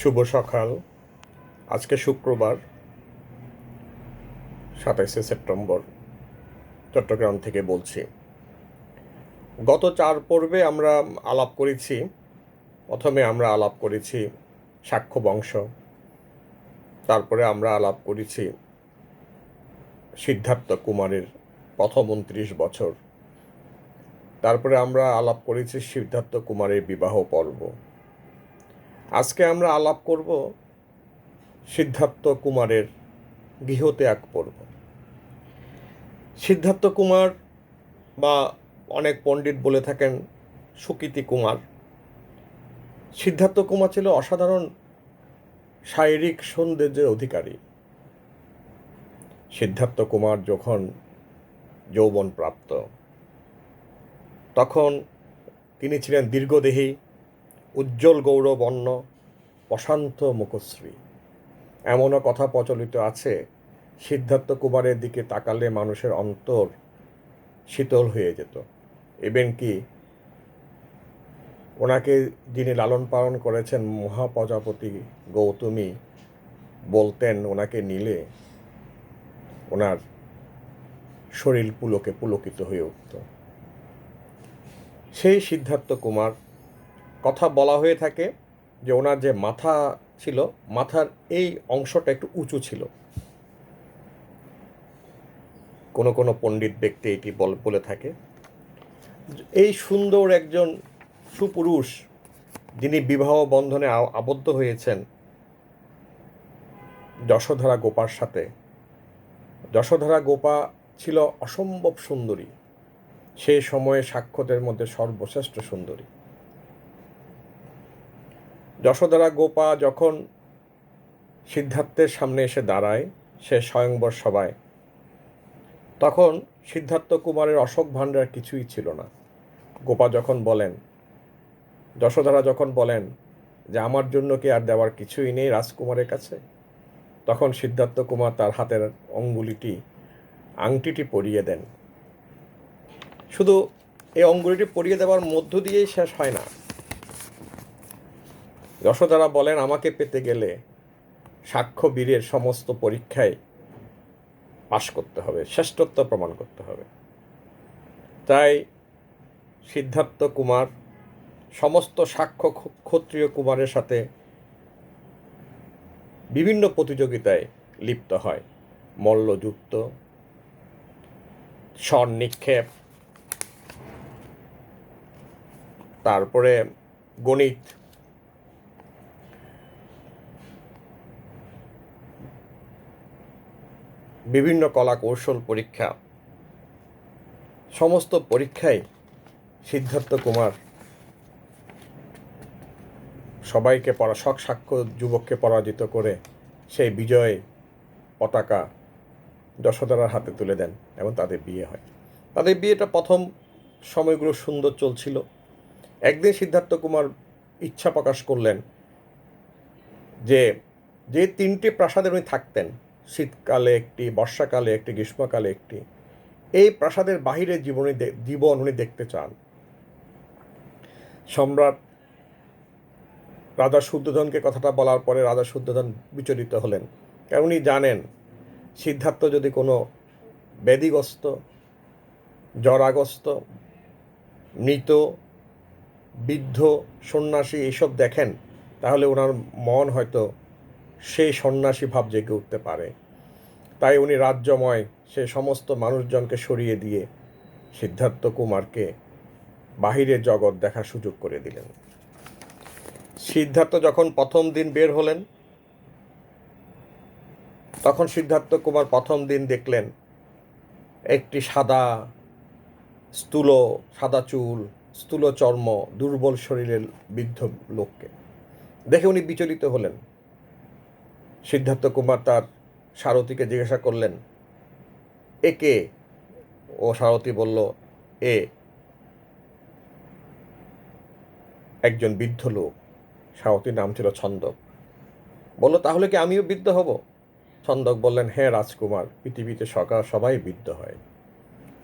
শুভ সকাল। আজকে শুক্রবার, সাতাইশে সেপ্টেম্বর, চট্টগ্রাম থেকে বলছি। গত চার পর্বে আমরা আলাপ করেছি। প্রথমে আমরা আলাপ করেছি সাক্ষ্য বংশ। তারপরে আমরা আলাপ করেছি সিদ্ধার্থ কুমারের প্রথম উনত্রিশ বছর। তারপরে আমরা আলাপ করেছি সিদ্ধার্থ কুমারের বিবাহ পর্ব। আজকে আমরা আলাপ করব সিদ্ধার্থ কুমারের গৃহত্যাগ পর্ব। সিদ্ধার্থ কুমার বা অনেক পণ্ডিত বলে থাকেন সুকৃতি কুমার। সিদ্ধার্থ কুমার ছিল অসাধারণ শারীরিক সৌন্দর্যের অধিকারী। সিদ্ধার্থ কুমার যখন যৌবন প্রাপ্ত তখন তিনি ছিলেন দীর্ঘদেহী উজ্জ্বল গৌরবর্ণ প্রশান্ত মুখশ্রী। এমনও কথা প্রচলিত আছে, সিদ্ধার্থ কুমারের দিকে তাকালে মানুষের অন্তর শীতল হয়ে যেত। ইভেন কি, ওনাকে যিনি লালন পালন করেছেন মহাপ্রজাপতি গৌতমী বলতেন, ওনাকে নিলে ওনার শরীর পুলকে পুলকিত হয়ে উঠত। সেই সিদ্ধার্থ কুমার কথা বলা হয়ে থাকে যে ওনার যে মাথা ছিল, মাথার এই অংশটা একটু উঁচু ছিল। কোনো কোনো পণ্ডিত ব্যক্তি এটি বল, বলে থাকে। এই সুন্দর একজন সুপুরুষ যিনি বিবাহ বন্ধনে আবদ্ধ হয়েছেন যশোধরা গোপার সাথে। যশোধরা গোপা ছিল অসম্ভব সুন্দরী। সেই সময়ে সাক্ষ্যদের মধ্যে সর্বশ্রেষ্ঠ সুন্দরী। যশোধরা গোপা যখন সিদ্ধার্থের সামনে এসে দাঁড়ায়, সে স্বয়ংবর সভায়। তখন সিদ্ধার্থ কুমারের অশোক ভাণ্ডার কিছুই ছিল না। গোপা যখন বলেন যশোধরা যখন বলেন যে আমার জন্য কি আর দেওয়ার কিছুই নেই রাজকুমারের কাছে, তখন সিদ্ধার্থ কুমার তার হাতের অঙ্গুলিটি, আংটিটি পরিয়ে দেন। শুধু এই অঙ্গুলিটি পরিয়ে দেওয়ার মধ্য দিয়েই শেষ হয় না। যশোদারা বলেন, আমাকে পেতে গেলে সাক্ষ্য বীরের সমস্ত পরীক্ষায় পাশ করতে হবে, শ্রেষ্ঠত্ব প্রমাণ করতে হবে। তাই সিদ্ধার্থ কুমার সমস্ত সাক্ষ্য ক্ষ- ক্ষত্রিয় কুমারের সাথে বিভিন্ন প্রতিযোগিতায় লিপ্ত হয়। মল্লযুক্ত স্বর নিক্ষেপ তারপরে গণিত বিভিন্ন কলা কৌশল পরীক্ষা। সমস্ত পরীক্ষায় সিদ্ধার্থ কুমার সবাইকে পরা, শক সাক্ষ্য যুবককে পরাজিত করে সেই বিজয় পতাকা যশোদারার হাতে তুলে দেন এবং তাদের বিয়ে হয়। তাদের বিয়েটা প্রথম সময়গুলো সুন্দর চলছিল। একদিন সিদ্ধার্থ কুমার ইচ্ছা প্রকাশ করলেন যে যে তিনটি প্রাসাদে উনি থাকতেন শীতকালে একটি, বর্ষাকালে একটি, গ্রীষ্মকালে একটি, এই প্রাসাদের বাহিরে জীবনী জীবন উনি দেখতে চান। সম্রাট রাজা শুদ্ধোধনকে কথাটা বলার পরে রাজা শুদ্ধোধন বিচলিত হলেন। কারণ উনি জানেন, সিদ্ধার্থ যদি কোনো ব্যাধিগ্রস্ত, জরাগ্রস্ত, মৃত, বৃদ্ধ, সন্ন্যাসী এইসব দেখেন, তাহলে ওনার মন হয়তো সেই সন্ন্যাসী ভাব জেগে উঠতে পারে। তাই উনি রাজ্যময় সে সমস্ত মানুষজনকে সরিয়ে দিয়ে সিদ্ধার্থ কুমারকে বাহিরের জগৎ দেখার সুযোগ করে দিলেন। সিদ্ধার্থ যখন প্রথম দিন বের হলেন, তখন সিদ্ধার্থ কুমার প্রথম দিন দেখলেন একটি সাদা স্থূল, সাদা চুল, স্থূল চর্ম, দুর্বল শরীরের বৃদ্ধ লোককে। দেখে উনি বিচলিত হলেন। সিদ্ধার্থ কুমার তার সারথীকে জিজ্ঞাসা করলেন, এ কে? ও সারথী বলল, এ একজন বৃদ্ধ লোক। সারথীর নাম ছিল ছন্দক। বলল, তাহলে কি আমিও বৃদ্ধ হব? ছন্দক বললেন হ্যাঁ রাজকুমার, পৃথিবীতে সকাল সবাই বৃদ্ধ হয়।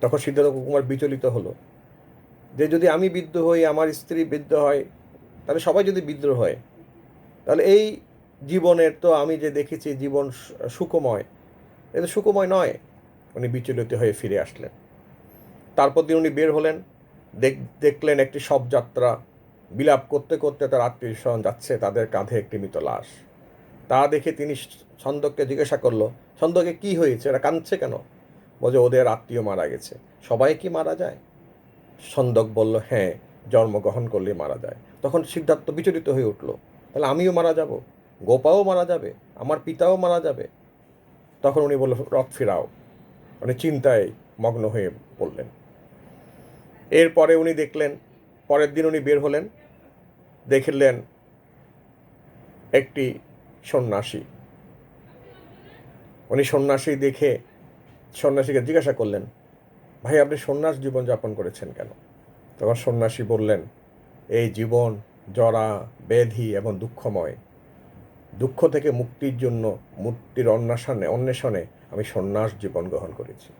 তখন সিদ্ধার্থ কুমার বিচলিত হলো, যে যদি আমি বৃদ্ধ হই, আমার স্ত্রী বৃদ্ধ হয়, তাহলে সবাই যদি বৃদ্ধ হয়, তাহলে এই জীবনের তো আমি যে দেখেছি জীবন সু- সুখময় এ তো সুখময় নয়। উনি বিচলিত হয়ে ফিরে আসলেন। তারপর দিন উনি বের হলেন, দেখ, দেখলেন একটি শবযাত্রা বিলাপ করতে করতে তার আত্মীয় স্বজন যাচ্ছে, তাদের কাঁধে একটি মৃত লাশ। তা দেখে তিনি ছন্দককে জিজ্ঞাসা করল, ছন্দকে কি হয়েছে? এরা কাঁদছে কেন? বলছে, ওদের আত্মীয় মারা গেছে। সবাই কি মারা যায়? ছন্দক বলল হ্যাঁ জন্মগ্রহণ করলে মারা যায়। তখন সিদ্ধার্থ বিচলিত হয়ে উঠল, তাহলে আমিও মারা যাব? গোপাও মারা যাবে, আমার পিতাও মারা যাবে। তখন উনি বলল, রথ ফিরাও। উনি চিন্তায় মগ্ন হয়ে পড়লেন। এরপরে উনি দেখলেন, পরের দিন উনি বের হলেন, দেখলেন একটি সন্ন্যাসী। উনি সন্ন্যাসী দেখে সন্ন্যাসীকে জিজ্ঞাসা করলেন, ভাই, আপনি সন্ন্যাস জীবন যাপন করেছেন কেন? তখন সন্ন্যাসী বললেন, এই জীবন জরা ব্যাধি এবং দুঃখময়। দুঃখ থেকে মুক্তির জন্য মুক্তির অন্বেষণে অন্বেষণে আমি সন্ন্যাস জীবন গ্রহণ করেছি।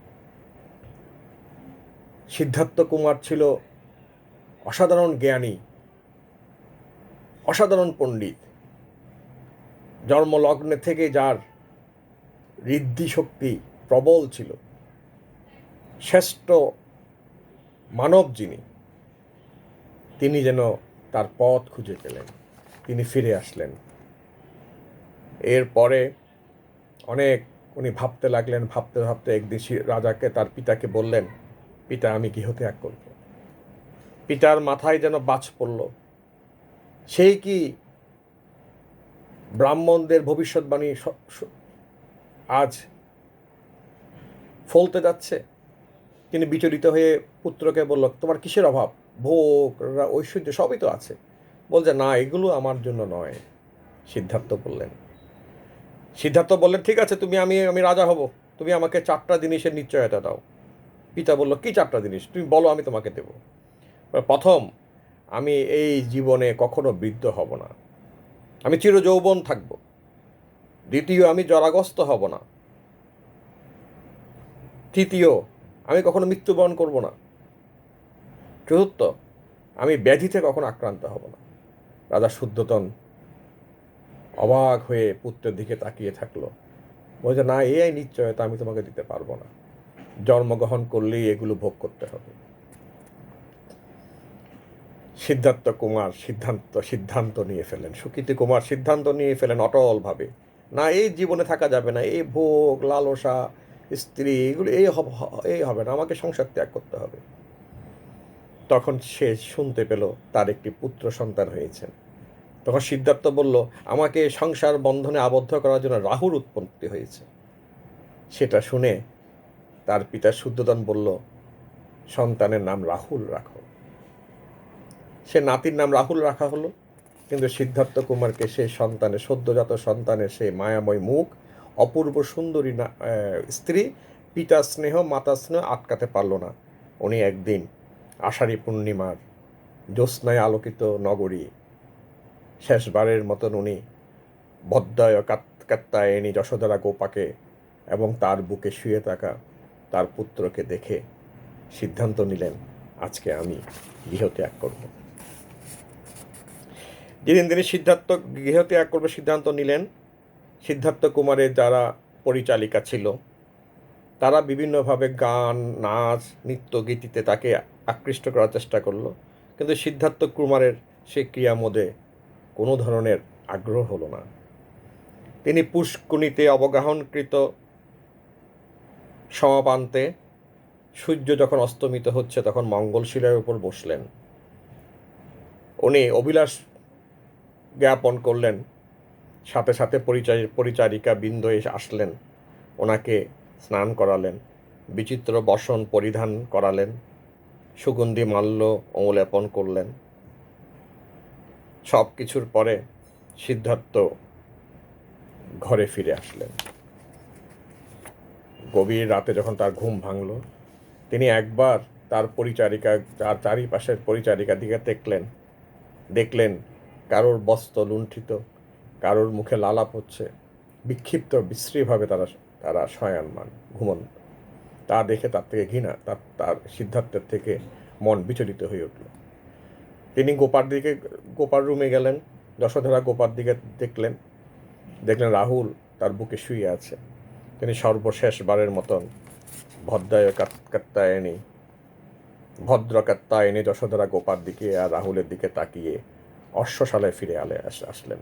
সিদ্ধার্থ কুমার ছিল অসাধারণ জ্ঞানী, অসাধারণ পণ্ডিত। জন্মলগ্নে থেকে যার ঋদ্ধি শক্তি প্রবল ছিল, শ্রেষ্ঠ মানব যিনি, তিনি যেন তার পথ খুঁজে পেলেন, তিনি ফিরে আসলেন। এরপরে অনেক উনি ভাবতে লাগলেন, ভাবতে ভাবতে একদিন রাজাকে, তার পিতাকে বললেন, পিতা, আমি গৃহত্যাগ করব। পিতার মাথায় যেন বাজ পড়ল, সেই কি ব্রাহ্মণদের ভবিষ্যৎবাণী আজ ফলতে যাচ্ছে? তিনি বিচলিত হয়ে পুত্রকে বলল, তোমার কিসের অভাব? ভোগ ঐশ্বর্য সবই তো আছে। বলছে, না, এগুলো আমার জন্য নয়। সিদ্ধার্থ বললেন সিদ্ধার্থ বললেন, ঠিক আছে, তুমি, আমি আমি রাজা হব। তুমি আমাকে চারটা জিনিসের নিশ্চয়তা দাও। পিতা বলল, কি চারটা জিনিস? তুমি বলো, আমি তোমাকে দেব। প্রথম, আমি এই জীবনে কখনো বৃদ্ধ হব না। আমি চির যৌবন থাকব। দ্বিতীয়, আমি জরাগ্রস্ত হব না। তৃতীয়, আমি কখনো মৃত্যুবরণ করব না। চতুর্থ, আমি ব্যাধিতে কখনো আক্রান্ত হব না। রাজা শুদ্ধতন অবাক হয়ে পুত্রের দিকে তাকিয়ে থাকল। বলছে না এই নিশ্চয়তা আমি তোমাকে দিতে পারব না। জন্মগ্রহণ করলেই এগুলো ভোগ করতে হবে। সিদ্ধার্থ কুমার সিদ্ধান্ত সিদ্ধান্ত নিয়ে ফেলেন। সুকৃতি কুমার সিদ্ধান্ত নিয়ে ফেলেন অটলভাবে। না, এই জীবনে থাকা যাবে না। এই ভোগ, লালসা, স্ত্রী, এগুলো, এই এই হবে না। আমাকে সংসার ত্যাগ করতে হবে। তখন সে শুনতে পেল তার একটি পুত্র সন্তান হয়েছেন। তখন সিদ্ধার্থ বলল, আমাকে সংসার বন্ধনে আবদ্ধ করার জন্য রাহুর উৎপত্তি হয়েছে। সেটা শুনে তার পিতা শুদ্ধদন বলল, সন্তানের নাম রাহুল রাখো। সে নাতির নাম রাহুল রাখা হলো, কিন্তু সিদ্ধার্থ কুমারকে সেই সন্তানের, সদ্যজাত সন্তানের সেই মায়াময় মুখ, অপূর্ব সুন্দরী স্ত্রী পিতা স্নেহ মাতা স্নেহ আটকাতে পারল না। উনি একদিন আষাঢ়ী পূর্ণিমার জ্যোৎস্নায় আলোকিত নগরী শেষবারের মতন উনি বদ্দয় কাত্তায়নী যশোধরা গোপাকে এবং তার বুকে শুয়ে থাকা তার পুত্রকে দেখে সিদ্ধান্ত নিলেন, আজকে আমি গৃহত্যাগ করব। যেদিন তিনি সিদ্ধার্থ গৃহত্যাগ করবে সিদ্ধান্ত নিলেন, সিদ্ধার্থ কুমারের যারা পরিচালিকা ছিল, তারা বিভিন্নভাবে গান, নাচ, নৃত্য গীতিতে তাকে আকৃষ্ট করার চেষ্টা করল, কিন্তু সিদ্ধার্থ কুমারের সেই ক্রিয়ামোদে কোনো ধরনের আগ্রহ হলো না। তিনি পুষ্কুনিতে অবগাহনকৃত সমাপান্তে সূর্য যখন অস্তমিত হচ্ছে তখন মঙ্গলশিলার উপর বসলেন। উনি অভিলাষ জ্ঞাপন করলেন। সাথে সাথে পরিচারি পরিচারিকা বৃন্দ এসে আসলেন। ওনাকে স্নান করালেন, বিচিত্র বসন পরিধান করালেন, সুগন্ধি মাল্য অমলেপন করলেন। সব কিছুর পরে সিদ্ধার্থ ঘরে ফিরে আসলেন। গভীর রাতে যখন তার ঘুম ভাঙল, তিনি একবার তার পরিচারিকা, তার চারিপাশের পরিচারিকার দিকে দেখলেন। দেখলেন কারোর বস্ত্র লুণ্ঠিত, কারোর মুখে লালাপ হচ্ছে, বিক্ষিপ্ত, বিশ্রীভাবে তারা তারা শয়ানমান ঘুমন তা দেখে তার থেকে ঘৃণা, তার তার সিদ্ধার্থের থেকে মন বিচলিত হয়ে উঠল। তিনি গোপার দিকে, গোপার রুমে গেলেন, যশোধরা গোপার দিকে দেখলেন। দেখলেন রাহুল তার বুকে শুয়ে আছে। তিনি সর্বশেষবারের মতন ভদ্রায় কাত্তায়নী ভদ্র কাত্তায়নী যশোধরা গোপার দিকে আর রাহুলের দিকে তাকিয়ে অশ্বশালায় ফিরে আলে, আস- আসলেন।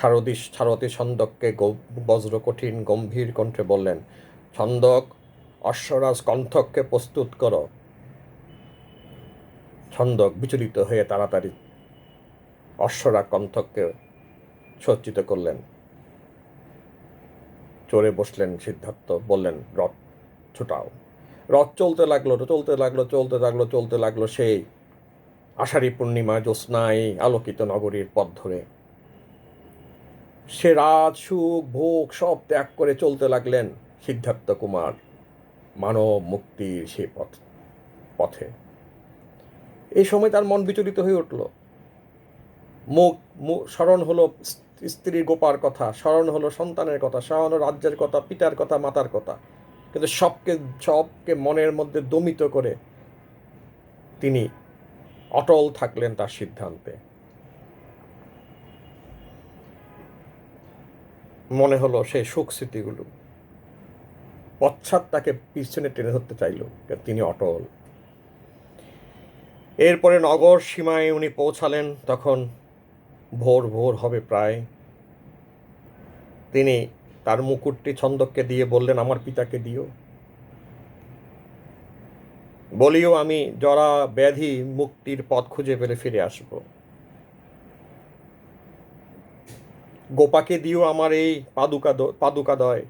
সারদী সারথী ছন্দককে বজ্র কঠিন গম্ভীর কণ্ঠে বললেন, ছন্দক, অশ্বরাজ কণ্ঠককে প্রস্তুত করো। ছন্দক বিচলিত হয়ে তাড়াতাড়ি অশ্বরা কণ্ঠককে সজ্জিত করলেন। চড়ে বসলেন সিদ্ধার্থ, বললেন, রথ, ছুটাও। রথ চলতে লাগল চলতে লাগল চলতে লাগল চলতে লাগল সেই আষাঢ়ী পূর্ণিমা জ্যোৎস্নায় আলোকিত নগরীর পথ ধরে। সে রাত, সুখ, ভোগ সব ত্যাগ করে চলতে লাগলেন সিদ্ধার্থ কুমার মানব মুক্তির সে পথ, পথে। এই সময় তার মন বিচলিত হয়ে উঠল। মুখ স্মরণ হলো স্ত- স্ত্রীর গোপার কথা, স্মরণ হলো সন্তানের কথা, স্মরণ রাজ্যের কথা, পিতার কথা, মাতার কথা। কিন্তু সবকে সবকে মনের মধ্যে দমিত করে তিনি অটল থাকলেন তার সিদ্ধান্তে। মনে হলো সেই সুখ স্মৃতিগুলো। পশ্চাৎ তাকে পিছনে টেনে ধরতে চাইল তিনি অটল। এরপরে নগর সীমায় উনি পৌঁছালেন, তখন ভোর ভোর হবে প্রায়। তিনি তার মুকুটটি ছন্দককে দিয়ে বললেন, আমার পিতাকে দিও। বলিও, আমি জরা ব্যাধি মুক্তির পথ খুঁজে পেলে ফিরে আসব। গোপাকে দিও আমার এই পাদুকা দ- পাদুকাদয়,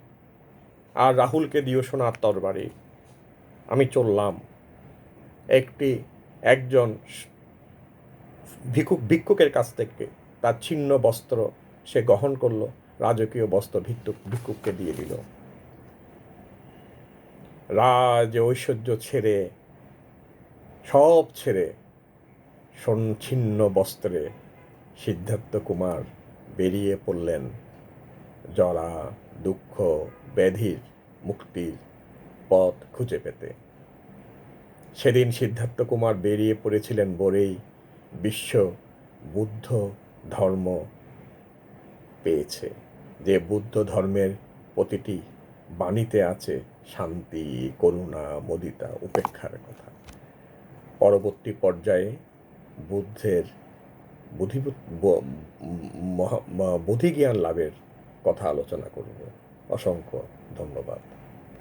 আর রাহুলকে দিও সোনার তরবারি। আমি চললাম একটি একজন ভিক্ষুক, ভিক্ষুকের কাছ থেকে তার ছিন্ন বস্ত্র সে গ্রহণ করল, রাজকীয় বস্ত্র ভিক্ষুক, ভিক্ষুককে দিয়ে দিল। রাজ ঐশ্বর্য ছেড়ে, সব ছেড়ে সন- ছিন্ন বস্ত্রে সিদ্ধার্থ কুমার বেরিয়ে পড়লেন। জরা, দুঃখ, ব্যাধির, মুক্তির পথ খুঁজে পেতে। সেদিন সিদ্ধার্থ কুমার বেরিয়ে পড়েছিলেন বলেই বিশ্ব বুদ্ধ ধর্ম পেয়েছে। যে বুদ্ধ ধর্মের প্রতিটি বাণীতে আছে শান্তি, করুণা, মদিতা, উপেক্ষার কথা। পরবর্তী পর্যায়ে বুদ্ধের বুদ্ধি বুদ্ধিজ্ঞান লাভের কথা আলোচনা করব। অসংখ্য ধন্যবাদ।